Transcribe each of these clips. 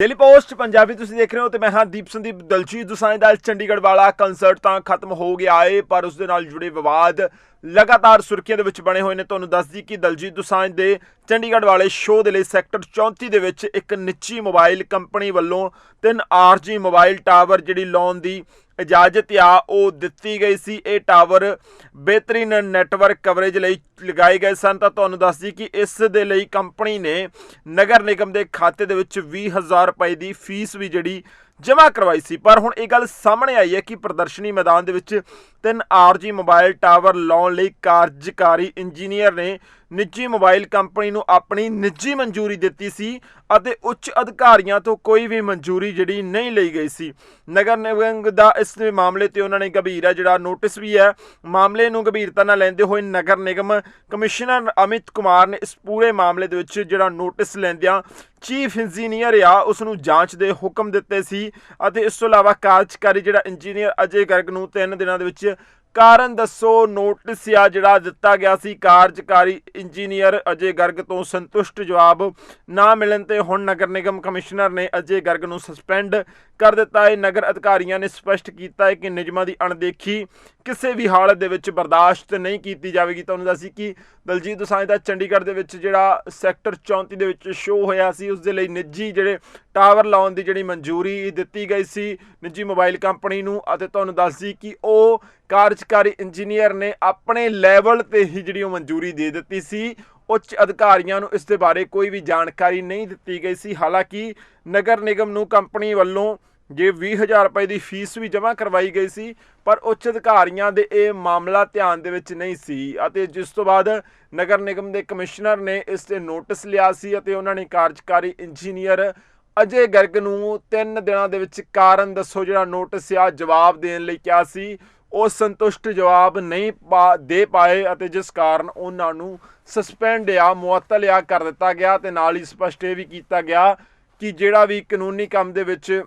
Daily post, Punjabi ਤੁਸੀਂ ਦੇਖ ਰਹੇ ਹੋ ਤੇ ਮੈਂ ਹਾਂ ਦੀਪ ਸੰਦੀਪ, ਦਲਜੀਤ ਦੁਸਾਂਝ ਦਾ ਚੰਡੀਗੜ੍ਹ ਵਾਲਾ ਕੰਸਰਟ ਤਾਂ ਖਤਮ ਹੋ ਗਿਆ ਏ, ਪਰ ਉਸ ਦੇ ਨਾਲ ਜੁੜੇ ਵਿਵਾਦ ਲਗਾਤਾਰ ਸੁਰਖੀਆਂ ਦੇ ਵਿੱਚ ਬਣੇ ਹੋਏ ਨੇ। ਤੁਹਾਨੂੰ ਦੱਸਦੀ ਕਿ ਦਲਜੀਤ ਦੁਸਾਂਝ ਦੇ ਚੰਡੀਗੜ੍ਹ ਵਾਲੇ ਸ਼ੋਅ ਦੇ ਲਈ ਸੈਕਟਰ 34 ਦੇ ਵਿੱਚ ਇੱਕ ਨਿੱਜੀ ਮੋਬਾਈਲ ਕੰਪਨੀ ਵੱਲੋਂ ਤਿੰਨ ਆਰਜੀ ਮੋਬਾਈਲ ਟਾਵਰ ਜਿਹੜੀ ਲਾਉਣ ਦੀ ਇਜਾਜ਼ਤ ਆ, ਉਹ ਦਿੱਤੀ ਗਈ ਸੀ। ਇਹ ਟਾਵਰ ਬਿਹਤਰੀਨ ਨੈਟਵਰਕ ਕਵਰੇਜ ਲਈ ਲਗਾਏ ਗਏ ਸਨ। ਤਾਂ ਤੁਹਾਨੂੰ ਦੱਸਦੀ ਕਿ ਇਸ ਦੇ ਲਈ ਕੰਪਨੀ ਨੇ ਨਗਰ ਨਿਗਮ ਦੇ ਖਾਤੇ ਦੇ ਵਿੱਚ 20000 ਰੁਪਏ ਦੀ ਫੀਸ ਵੀ ਜਿਹੜੀ ਜਮ੍ਹਾਂ ਕਰਵਾਈ ਸੀ। ਪਰ ਹੁਣ ਇਹ ਗੱਲ ਸਾਹਮਣੇ ਆਈ ਹੈ ਕਿ ਪ੍ਰਦਰਸ਼ਨੀ ਮੈਦਾਨ ਦੇ ਵਿੱਚ ਤਿੰਨ ਆਰਜੀ ਮੋਬਾਈਲ ਟਾਵਰ ਲਾਉਣ ਲਈ ਕਾਰਜਕਾਰੀ ਇੰਜੀਨੀਅਰ ਨੇ ਨਿੱਜੀ ਮੋਬਾਈਲ ਕੰਪਨੀ ਨੂੰ ਆਪਣੀ ਨਿੱਜੀ ਮਨਜ਼ੂਰੀ ਦਿੱਤੀ ਸੀ ਅਤੇ ਉੱਚ ਅਧਿਕਾਰੀਆਂ ਤੋਂ ਕੋਈ ਵੀ ਮਨਜ਼ੂਰੀ ਜਿਹੜੀ ਨਹੀਂ ਲਈ ਗਈ ਸੀ। ਨਗਰ ਨਿਗਮ ਦਾ ਇਸ ਮਾਮਲੇ ਤੇ ਉਹਨਾਂ ਨੇ ਗੰਭੀਰ ਹੈ, ਜਿਹੜਾ ਨੋਟਿਸ ਵੀ ਹੈ। ਮਾਮਲੇ ਨੂੰ ਗੰਭੀਰਤਾ ਨਾਲ ਲੈਂਦੇ ਹੋਏ ਨਗਰ ਨਿਗਮ ਕਮਿਸ਼ਨਰ ਅਮਿਤ ਕੁਮਾਰ ਨੇ ਇਸ ਪੂਰੇ ਮਾਮਲੇ ਦੇ ਵਿੱਚ ਜਿਹੜਾ ਨੋਟਿਸ ਲੈਂਦਿਆਂ ਚੀਫ ਇੰਜੀਨੀਅਰ ਆ ਉਸ ਨੂੰ ਜਾਂਚ ਦੇ ਹੁਕਮ ਦਿੱਤੇ ਸੀ ਅਤੇ ਇਸ ਤੋਂ ਇਲਾਵਾ ਕਾਰਜਕਾਰੀ ਜਿਹੜਾ ਇੰਜੀਨੀਅਰ ਅਜੇ ਗਰਗ ਨੂੰ 3 ਦਿਨਾਂ ਦੇ ਵਿੱਚ ਕਾਰਨ ਦੱਸੋ, ਨੋਟਿਸ ਆ ਜਿਹੜਾ ਦਿੱਤਾ ਗਿਆ ਸੀ, ਕਾਰਜਕਾਰੀ ਇੰਜੀਨੀਅਰ ਅਜੇ ਗਰਗ ਤੋਂ ਸੰਤੁਸ਼ਟ ਜਵਾਬ ਨਾ ਮਿਲਣ ਤੇ ਹੁਣ ਨਗਰ ਨਿਗਮ ਕਮਿਸ਼ਨਰ ਨੇ ਅਜੇ ਗਰਗ ਨੂੰ ਸਸਪੈਂਡ ਕਰ ਦਿੱਤਾ। ਹੈ ਨਗਰ ਅਧਿਕਾਰੀਆਂ ਨੇ ਸਪਸ਼ਟ ਕੀਤਾ ਹੈ ਕਿ ਨਿਯਮਾਂ ਦੀ ਅਣਦੇਖੀ ਕਿਸੇ ਵੀ ਹਾਲਤ ਦੇ ਵਿੱਚ ਬਰਦਾਸ਼ਤ ਨਹੀਂ ਕੀਤੀ ਜਾਵੇਗੀ। ਤੁਹਾਨੂੰ ਦੱਸੀ ਕਿ ਦਲਜੀਤ ਦੋਸਾਂਝ ਦਾ ਚੰਡੀਗੜ੍ਹ ਦੇ ਵਿੱਚ ਜਿਹੜਾ ਸੈਕਟਰ 34 ਦੇ ਵਿੱਚ ਸ਼ੋਅ ਹੋਇਆ ਸੀ, ਉਸ ਦੇ ਲਈ ਨਿੱਜੀ ਜਿਹੜੇ ਟਾਵਰ ਲਾਉਣ ਦੀ ਜਿਹੜੀ ਮਨਜ਼ੂਰੀ ਦਿੱਤੀ ਗਈ ਸੀ ਨਿੱਜੀ ਮੋਬਾਈਲ ਕੰਪਨੀ ਨੂੰ ਅਤੇ ਤੁਹਾਨੂੰ ਦੱਸਦੀ ਕਿ ਉਹ ਕਾਰਜਕਾਰੀ ਇੰਜੀਨੀਅਰ ਨੇ ਆਪਣੇ ਲੈਵਲ ਤੇ ਹੀ ਜਿਹੜੀ ਉਹ ਮਨਜ਼ੂਰੀ ਦੇ ਦਿੱਤੀ ਸੀ। ਉੱਚ ਅਧਿਕਾਰੀਆਂ ਨੂੰ ਇਸ ਦੇ ਬਾਰੇ ਕੋਈ ਵੀ ਜਾਣਕਾਰੀ ਨਹੀਂ ਦਿੱਤੀ ਗਈ ਸੀ। ਹਾਲਾਂਕਿ ਨਗਰ ਨਿਗਮ ਨੂੰ ਕੰਪਨੀ ਵੱਲੋਂ ਜੇ 20000 ਰੁਪਏ ਦੀ ਫੀਸ ਵੀ ਜਮ੍ਹਾਂ ਕਰਵਾਈ ਗਈ ਸੀ, ਪਰ ਉੱਚ ਅਧਿਕਾਰੀਆਂ ਦੇ ਇਹ ਮਾਮਲਾ ਧਿਆਨ ਦੇ ਵਿੱਚ ਨਹੀਂ ਸੀ ਅਤੇ ਜਿਸ ਤੋਂ ਬਾਅਦ ਨਗਰ ਨਿਗਮ ਦੇ ਕਮਿਸ਼ਨਰ ਨੇ ਇਸ ਤੇ ਨੋਟਿਸ ਲਿਆ ਸੀ ਅਤੇ ਉਹਨਾਂ ਨੇ ਕਾਰਜਕਾਰੀ ਇੰਜੀਨੀਅਰ ਅਜੇ ਗਰਗ ਨੂੰ 3 ਦਿਨਾਂ ਦੇ ਵਿੱਚ ਕਾਰਨ ਦੱਸੋ ਜਿਹੜਾ ਨੋਟਿਸ ਆ ਜਵਾਬ ਦੇਣ ਲਈ ਕਿਹਾ ਸੀ। ਉਹ ਸੰਤੁਸ਼ਟ ਜਵਾਬ ਨਹੀਂ ਪਾ- ਦੇ ਪਾਏ ਅਤੇ ਜਿਸ ਕਾਰਨ ਉਹਨਾਂ ਨੂੰ ਸਸਪੈਂਡ ਆ, ਮੁਅੱਤਲ ਆ ਕਰ ਦਿੱਤਾ ਗਿਆ ਤੇ ਨਾਲ ਹੀ ਸਪਸ਼ਟ ਇਹ ਵੀ ਕੀਤਾ ਗਿਆ ਕਿ ਜਿਹੜਾ ਵੀ ਕਾਨੂੰਨੀ ਕੰਮ ਦੇ ਵਿੱਚ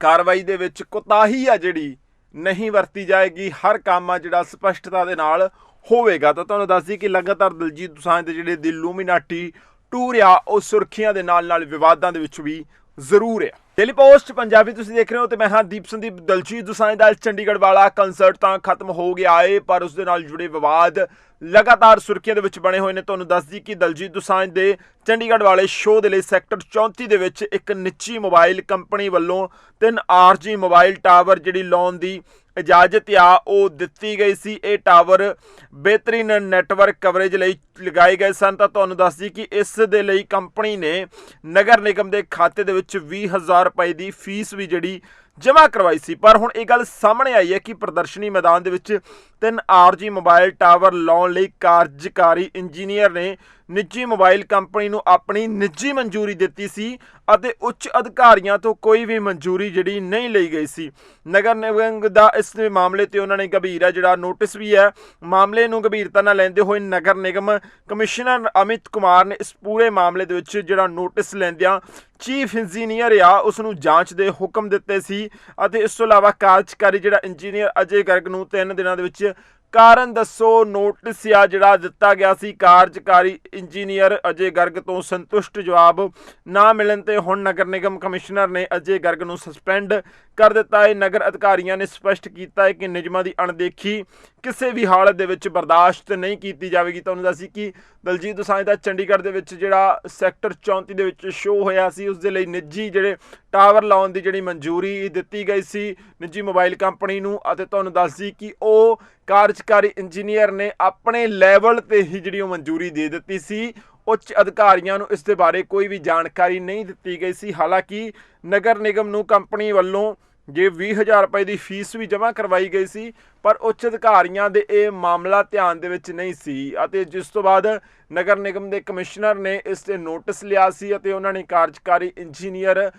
ਕਾਰਵਾਈ ਦੇ ਵਿੱਚ ਕੋਤਾਹੀ ਆ ਜਿਹੜੀ ਨਹੀਂ ਵਰਤੀ ਜਾਏਗੀ, ਹਰ ਕੰਮ ਆ ਜਿਹੜਾ ਸਪਸ਼ਟਤਾ ਦੇ ਨਾਲ ਹੋਵੇਗਾ। ਤਾਂ ਤੁਹਾਨੂੰ ਦੱਸਦੀ ਕਿ ਲਗਾਤਾਰ ਦਲਜੀਤ ਦੋਸਾਂਝ ਦੇ ਜਿਹੜੇ ਦਿਲ ਲੂਮੀਨਾਟੀ ਟੂਰ ਆ ਉਹ ਸੁਰਖੀਆਂ ਦੇ ਨਾਲ ਨਾਲ ਵਿਵਾਦਾਂ ਦੇ ਵਿੱਚ ਵੀ ਜ਼ਰੂਰ ਆ। ਡੇਲੀ ਪੋਸਟ ਪੰਜਾਬੀ ਤੁਸੀਂ ਦੇਖ ਰਹੇ ਹੋ ਤੇ ਮੈਂ ਹਾਂ ਦੀਪ ਸੰਦੀਪ, ਦਲਜੀਤ ਦੋਸਾਂਝ ਦਾ ਚੰਡੀਗੜ੍ਹ ਵਾਲਾ ਕੰਸਰਟ ਤਾਂ ਖਤਮ ਹੋ ਗਿਆ ਏ, ਪਰ ਉਸ ਦੇ ਨਾਲ ਜੁੜੇ ਵਿਵਾਦ ਲਗਾਤਾਰ ਸੁਰਖੀਆਂ ਦੇ ਵਿੱਚ ਬਣੇ ਹੋਏ ਨੇ। ਤੁਹਾਨੂੰ ਦੱਸਦੀ ਕਿ ਦਲਜੀਤ ਦੁਸਾਂਝ ਦੇ ਚੰਡੀਗੜ੍ਹ ਵਾਲੇ ਸ਼ੋਅ ਦੇ ਲਈ ਸੈਕਟਰ 34 ਦੇ ਵਿੱਚ ਇੱਕ ਨਿੱਜੀ ਮੋਬਾਈਲ ਕੰਪਨੀ ਵੱਲੋਂ ਤਿੰਨ ਆਰਜੀ ਮੋਬਾਈਲ ਟਾਵਰ ਜਿਹੜੀ ਲਾਉਣ ਦੀ ਇਜਾਜ਼ਤ ਆ, ਉਹ ਦਿੱਤੀ ਗਈ ਸੀ। ਇਹ ਟਾਵਰ ਬਿਹਤਰੀਨ ਨੈਟਵਰਕ ਕਵਰੇਜ ਲਈ ਲਗਾਏ ਗਏ ਸਨ। ਤਾਂ ਤੁਹਾਨੂੰ ਦੱਸਦੀ ਕਿ ਇਸ ਦੇ ਲਈ ਕੰਪਨੀ ਨੇ ਨਗਰ ਨਿਗਮ ਦੇ ਖਾਤੇ ਦੇ ਵਿੱਚ 20000 ਰੁਪਏ ਦੀ ਫੀਸ ਵੀ ਜਿਹੜੀ ਜਮ੍ਹਾਂ ਕਰਵਾਈ ਸੀ। ਪਰ ਹੁਣ ਇਹ ਗੱਲ ਸਾਹਮਣੇ ਆਈ ਹੈ ਕਿ ਪ੍ਰਦਰਸ਼ਨੀ ਮੈਦਾਨ ਦੇ ਵਿੱਚ ਤਿੰਨ ਆਰਜੀ ਮੋਬਾਈਲ ਟਾਵਰ ਲਾਉਣ ਲਈ ਕਾਰਜਕਾਰੀ ਇੰਜੀਨੀਅਰ ਨੇ ਨਿੱਜੀ ਮੋਬਾਈਲ ਕੰਪਨੀ ਨੂੰ ਆਪਣੀ ਨਿੱਜੀ ਮਨਜ਼ੂਰੀ ਦਿੱਤੀ ਸੀ ਅਤੇ ਉੱਚ ਅਧਿਕਾਰੀਆਂ ਤੋਂ ਕੋਈ ਵੀ ਮਨਜ਼ੂਰੀ ਜਿਹੜੀ ਨਹੀਂ ਲਈ ਗਈ ਸੀ। ਨਗਰ ਨਿਗਮ ਦਾ ਇਸ ਮਾਮਲੇ ਤੇ ਉਹਨਾਂ ਨੇ ਗੰਭੀਰ ਜਿਹੜਾ ਨੋਟਿਸ ਵੀ ਹੈ। ਮਾਮਲੇ ਨੂੰ ਗੰਭੀਰਤਾ ਨਾਲ ਲੈਂਦੇ ਹੋਏ ਨਗਰ ਨਿਗਮ ਕਮਿਸ਼ਨਰ ਅਮਿਤ ਕੁਮਾਰ ਨੇ ਇਸ ਪੂਰੇ ਮਾਮਲੇ ਦੇ ਵਿੱਚ ਜਿਹੜਾ ਨੋਟਿਸ ਲੈਂਦਿਆਂ ਚੀਫ ਇੰਜੀਨੀਅਰ ਆ ਉਸ ਨੂੰ ਜਾਂਚ ਦੇ ਹੁਕਮ ਦਿੱਤੇ ਸੀ ਅਤੇ ਇਸ ਤੋਂ ਇਲਾਵਾ ਕਾਰਜਕਾਰੀ ਜਿਹੜਾ ਇੰਜੀਨੀਅਰ ਅਜੇ ਗਰਗ ਨੂੰ 3 ਦਿਨਾਂ ਦੇ ਵਿੱਚ ਕਾਰਨ ਦੱਸੋ, ਨੋਟਿਸ ਆ ਜਿਹੜਾ ਦਿੱਤਾ ਗਿਆ ਸੀ, ਕਾਰਜਕਾਰੀ ਇੰਜੀਨੀਅਰ ਅਜੇ ਗਰਗ ਤੋਂ ਸੰਤੁਸ਼ਟ ਜਵਾਬ ਨਾ ਮਿਲਣ ਤੇ ਹੁਣ ਨਗਰ ਨਿਗਮ ਕਮਿਸ਼ਨਰ ਨੇ ਅਜੇ ਗਰਗ ਨੂੰ ਸਸਪੈਂਡ ਕਰ ਦਿੱਤਾ। ਹੈ ਨਗਰ ਅਧਿਕਾਰੀਆਂ ਨੇ ਸਪਸ਼ਟ ਕੀਤਾ ਹੈ ਕਿ ਨਿਯਮਾਂ ਦੀ ਅਣਦੇਖੀ ਕਿਸੇ ਵੀ ਹਾਲਤ ਦੇ ਵਿੱਚ ਬਰਦਾਸ਼ਤ ਨਹੀਂ ਕੀਤੀ ਜਾਵੇਗੀ। ਤੁਹਾਨੂੰ ਦੱਸੀ ਕਿ ਦਲਜੀਤ ਦੋਸਾਂਝ ਦਾ ਚੰਡੀਗੜ੍ਹ ਦੇ ਵਿੱਚ ਜਿਹੜਾ ਸੈਕਟਰ 34 ਦੇ ਵਿੱਚ ਸ਼ੋਅ ਹੋਇਆ ਸੀ, ਉਸ ਦੇ ਲਈ ਨਿੱਜੀ ਜਿਹੜੇ ਟਾਵਰ ਲਾਉਣ ਦੀ ਜਿਹੜੀ ਮਨਜ਼ੂਰੀ ਦਿੱਤੀ ਗਈ ਸੀ ਨਿੱਜੀ ਮੋਬਾਈਲ ਕੰਪਨੀ ਨੂੰ ਅਤੇ ਤੁਹਾਨੂੰ ਦੱਸਦੀ ਕਿ ਉਹ ਕਾਰਜਕਾਰੀ ਇੰਜੀਨੀਅਰ ਨੇ ਆਪਣੇ ਲੈਵਲ ਤੇ ਹੀ ਜਿਹੜੀ ਉਹ ਮਨਜ਼ੂਰੀ ਦੇ ਦਿੱਤੀ ਸੀ। ਉੱਚ ਅਧਿਕਾਰੀਆਂ ਨੂੰ ਇਸ ਦੇ ਬਾਰੇ ਕੋਈ ਵੀ ਜਾਣਕਾਰੀ ਨਹੀਂ ਦਿੱਤੀ ਗਈ ਸੀ। ਹਾਲਾਂਕਿ ਨਗਰ ਨਿਗਮ ਨੂੰ ਕੰਪਨੀ ਵੱਲੋਂ ਜੇ 20000 ਰੁਪਏ ਦੀ ਫੀਸ ਵੀ ਜਮ੍ਹਾਂ ਕਰਵਾਈ ਗਈ ਸੀ, ਪਰ ਉੱਚ ਅਧਿਕਾਰੀਆਂ ਦੇ ਇਹ ਮਾਮਲਾ ਧਿਆਨ ਦੇ ਵਿੱਚ ਨਹੀਂ ਸੀ ਅਤੇ ਜਿਸ ਤੋਂ ਬਾਅਦ ਨਗਰ ਨਿਗਮ ਦੇ ਕਮਿਸ਼ਨਰ ਨੇ ਇਸ ਤੇ ਨੋਟਿਸ ਲਿਆ ਸੀ ਅਤੇ ਉਹਨਾਂ ਨੇ ਕਾਰਜਕਾਰੀ ਇੰਜੀਨੀਅਰ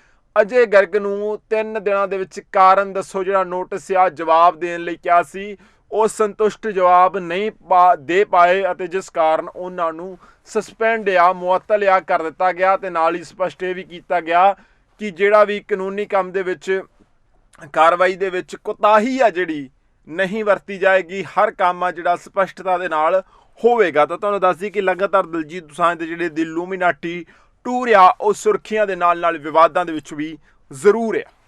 ਅਜੇ ਗਰਗ ਨੂੰ 3 ਦਿਨਾਂ ਦੇ ਵਿੱਚ ਕਾਰਨ ਦੱਸੋ ਜਿਹੜਾ ਨੋਟਿਸ ਆ ਜਵਾਬ ਦੇਣ ਲਈ ਕਿਹਾ ਸੀ। ਉਹ ਸੰਤੁਸ਼ਟ ਜਵਾਬ ਨਹੀਂ ਪਾ- ਦੇ ਪਾਏ ਅਤੇ ਜਿਸ ਕਾਰਨ ਉਹਨਾਂ ਨੂੰ ਸਸਪੈਂਡ ਆ, ਮੁਅੱਤਲ ਆ ਕਰ ਦਿੱਤਾ ਗਿਆ ਤੇ ਨਾਲ ਹੀ ਸਪਸ਼ਟ ਇਹ ਵੀ ਕੀਤਾ ਗਿਆ ਕਿ ਜਿਹੜਾ ਵੀ ਕਾਨੂੰਨੀ ਕੰਮ ਦੇ ਵਿੱਚ ਕਾਰਵਾਈ ਦੇ ਵਿੱਚ ਕੋਤਾਹੀ ਆ ਜਿਹੜੀ ਨਹੀਂ ਵਰਤੀ ਜਾਏਗੀ, ਹਰ ਕੰਮ ਆ ਜਿਹੜਾ ਸਪਸ਼ਟਤਾ ਦੇ ਨਾਲ ਹੋਵੇਗਾ। ਤਾਂ ਤੁਹਾਨੂੰ ਦੱਸਦੀ ਕਿ ਲਗਾਤਾਰ ਦਲਜੀਤ ਦੋਸਾਂਝ ਦੇ ਜਿਹੜੇ ਦਿਲ ਲੂਮੀਨਾਟੀ ਟੂਰ ਆ ਉਹ ਸੁਰਖੀਆਂ ਦੇ ਨਾਲ ਨਾਲ ਵਿਵਾਦਾਂ ਦੇ ਵਿੱਚ ਵੀ ਜ਼ਰੂਰ ਆ।